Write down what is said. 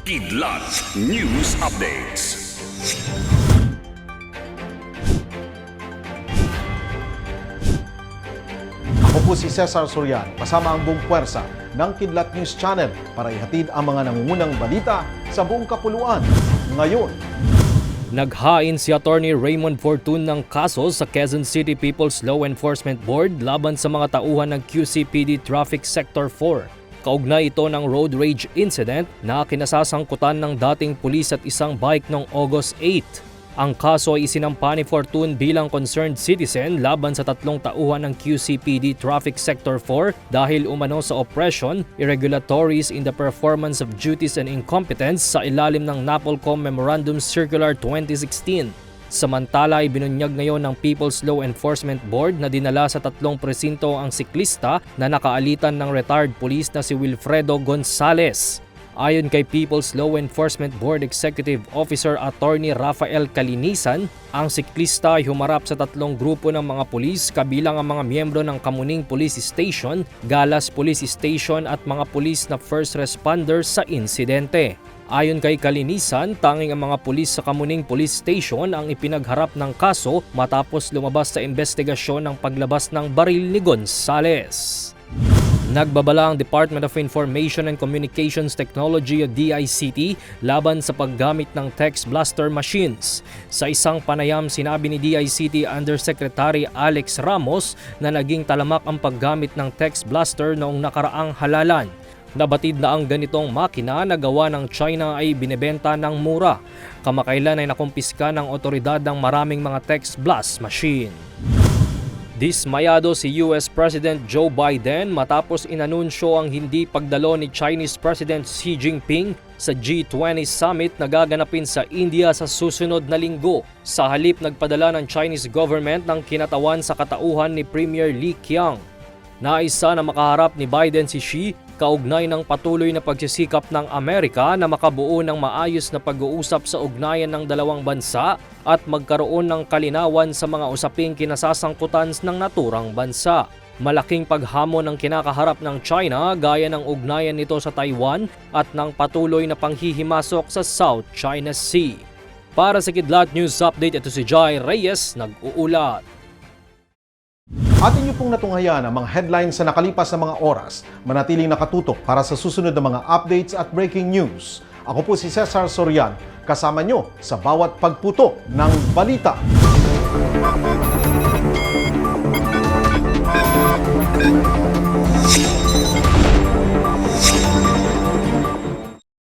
Kidlat News Updates. Ako po si Cesar Sorian, kasama ang buong puwersa ng Kidlat News Channel para ihatid ang mga nangungunang balita sa buong kapuluan. Ngayon, Naghain si Attorney Raymond Fortun ng kaso sa Quezon City People's Law Enforcement Board laban sa mga tauhan ng QCPD Traffic Sector 4. Kaugnay ito ng road rage incident na kinasasangkutan ng dating pulis at isang bike noong August 8. Ang kaso ay isinampa ni Fortun bilang concerned citizen laban sa tatlong tauhan ng QCPD Traffic Sector 4 dahil umano sa oppression, irregulatories in the performance of duties and incompetence sa ilalim ng NAPOLCOM Memorandum Circular 2016. Samantala ay binunyag ngayon ng People's Law Enforcement Board na dinala sa tatlong presinto ang siklista na nakaalitan ng retired police na si Wilfredo Gonzales. Ayon kay People's Law Enforcement Board Executive Officer Attorney Rafael Kalinisan, ang siklista ay humarap sa tatlong grupo ng mga pulis kabilang ang mga miyembro ng Kamuning Police Station, Galas Police Station at mga pulis na first responders sa insidente. Ayon kay Kalinisan, tanging ang mga pulis sa Kamuning Police Station ang ipinagharap ng kaso matapos lumabas sa investigasyon ng paglabas ng baril ni Gonzales. Nagbabala ang Department of Information and Communications Technology o DICT laban sa paggamit ng text blaster machines. Sa isang panayam sinabi ni DICT Undersecretary Alex Ramos na naging talamak ang paggamit ng text blaster noong nakaraang halalan. Nabatid na ang ganitong makina na gawa ng China ay binebenta ng mura. Kamakailan ay nakumpiska ng otoridad ng maraming mga text blast machine. Dismayado si US President Joe Biden matapos inanunsyo ang hindi pagdalo ni Chinese President Xi Jinping sa G20 summit na gaganapin sa India sa susunod na linggo. Sa halip nagpadala ng Chinese government ng kinatawan sa katauhan ni Premier Li Qiang. Naisa na makaharap ni Biden si Xi kaugnay ng patuloy na pagsisikap ng Amerika na makabuo ng maayos na pag-uusap sa ugnayan ng dalawang bansa at magkaroon ng kalinawan sa mga usaping kinasasangkutan ng naturang bansa. Malaking paghamon ang kinakaharap ng China gaya ng ugnayan nito sa Taiwan at ng patuloy na panghihimasok sa South China Sea. Para sa Kidlat News Update, ito si Jai Reyes, nag-uulat. Atin niyo pong natunghayan ang mga headlines sa nakalipas na mga oras. Manatiling nakatutok para sa susunod na mga updates at breaking news. Ako po si Cesar Sorian, kasama nyo sa bawat pagputo ng balita. Thank you.